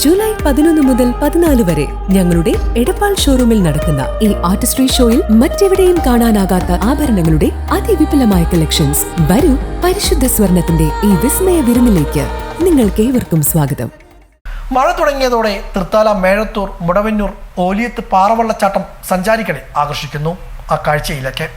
July പതിനൊന്ന് മുതൽ പതിനാല് വരെ ഞങ്ങളുടെ എടപ്പാൾ ഷോറൂമിൽ നടക്കുന്ന ഈ ആർട്ടിസ്ട്രി ഷോയിൽ മറ്റെവിടെയും കാണാനാകാത്ത ആഭരണങ്ങളുടെ അതിവിപുലമായ കളക്ഷൻസ് വരൂ പരിശുദ്ധ സ്വർണത്തിന്റെ ഈ വിസ്മയ വിരുന്നിലേക്ക് നിങ്ങൾക്ക് ഏവർക്കും സ്വാഗതം. മഴ തുടങ്ങിയതോടെ തൃത്താല മേഴത്തൂർ മുടവന്നൂർ ഓലിയത്ത് പാറവള്ളച്ചാട്ടം സഞ്ചാരികളെ ആകർഷിക്കുന്നു ആ കാഴ്ചയിലേക്ക്.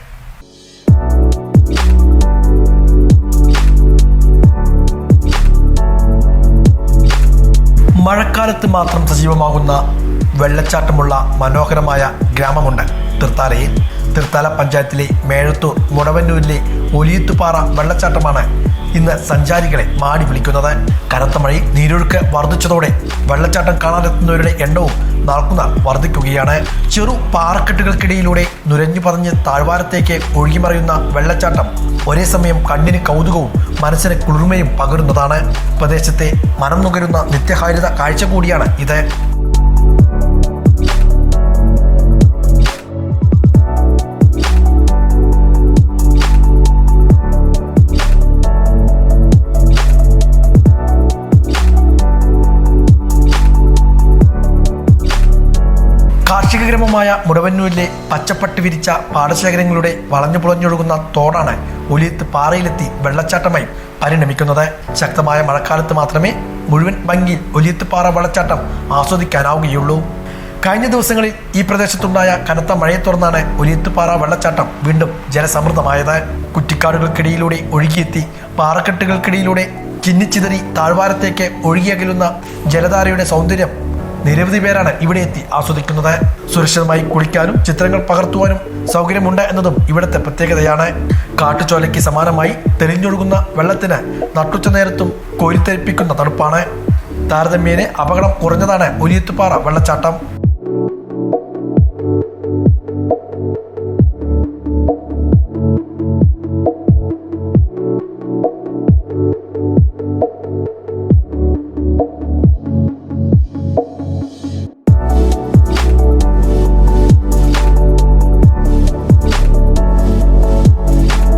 മഴക്കാലത്ത് മാത്രം സജീവമാകുന്ന വെള്ളച്ചാട്ടമുള്ള മനോഹരമായ ഗ്രാമമുണ്ട്. തൃത്താലയിൽ തൃത്താല പഞ്ചായത്തിലെ മേഴത്തൂർ മുടവന്നൂരിലെ ഒലിയത്തുപാറ വെള്ളച്ചാട്ടമാണ് ഇന്ന് സഞ്ചാരികളെ മാടി വിളിക്കുന്നത്. കനത്ത മഴയിൽ നീരൊഴുക്ക് വർദ്ധിച്ചതോടെ വെള്ളച്ചാട്ടം കാണാനെത്തുന്നവരുടെ എണ്ണവും നാൾക്കുനാൾ വർദ്ധിക്കുകയാണ്. ചെറു പാറക്കെട്ടുകൾക്കിടയിലൂടെ നുരഞ്ഞു പതഞ്ഞ് താഴ്വാരത്തേക്ക് ഒഴുകിമറിയുന്ന വെള്ളച്ചാട്ടം ഒരേ സമയം കണ്ണിന് കൗതുകവും മനസ്സിന് കുളിർമയും പകരുന്നതാണ്. പ്രദേശത്തെ മനം നുകരുന്ന നിത്യഹാരിത കാഴ്ച കൂടിയാണ് ഇത്. കാർഷിക ഗ്രാമമായ മുടവന്നൂരിലെ പച്ചപ്പട്ട് വിരിച്ച പാടശേഖരങ്ങളുടെ വളഞ്ഞു പുളഞ്ഞൊഴുകുന്ന തോടാണ് ഒലിയത്ത് പാറയിലെത്തി വെള്ളച്ചാട്ടമായി പരിണമിക്കുന്നത്. ശക്തമായ മഴക്കാലത്ത് മാത്രമേ മുഴുവൻ ഭംഗിയിൽ ഒലിയത്ത് പാറ വെള്ളച്ചാട്ടം ആസ്വദിക്കാനാവുകയുള്ളൂ. കഴിഞ്ഞ ദിവസങ്ങളിൽ ഈ പ്രദേശത്തുണ്ടായ കനത്ത മഴയെ തുടർന്നാണ് ഒലിയത്തുപാറ വെള്ളച്ചാട്ടം വീണ്ടും ജലസമൃദ്ധമായത്. കുറ്റിക്കാടുകൾക്കിടയിലൂടെ ഒഴുകിയെത്തി പാറക്കെട്ടുകൾക്കിടയിലൂടെ ചിന്നിച്ചിതറി താഴ്വാരത്തേക്ക് ഒഴുകിയകലുന്ന ജലധാരയുടെ സൗന്ദര്യം നിരവധി പേരാണ് ഇവിടെ എത്തി ആസ്വദിക്കുന്നത്. സുരക്ഷിതമായി കുളിക്കാനും ചിത്രങ്ങൾ പകർത്തുവാനും സൗകര്യമുണ്ട് എന്നതും ഇവിടുത്തെ പ്രത്യേകതയാണ്. കാട്ടുചോലയ്ക്ക് സമാനമായി തെളിഞ്ഞൊഴുകുന്ന വെള്ളത്തിന് നട്ടുച്ച നേരത്തും കോരിത്തെരിപ്പിക്കുന്ന തണുപ്പാണ്. താരതമ്യേന അപകടം കുറഞ്ഞതാണ് ഒലിയത്തുപാറ വെള്ളച്ചാട്ടം.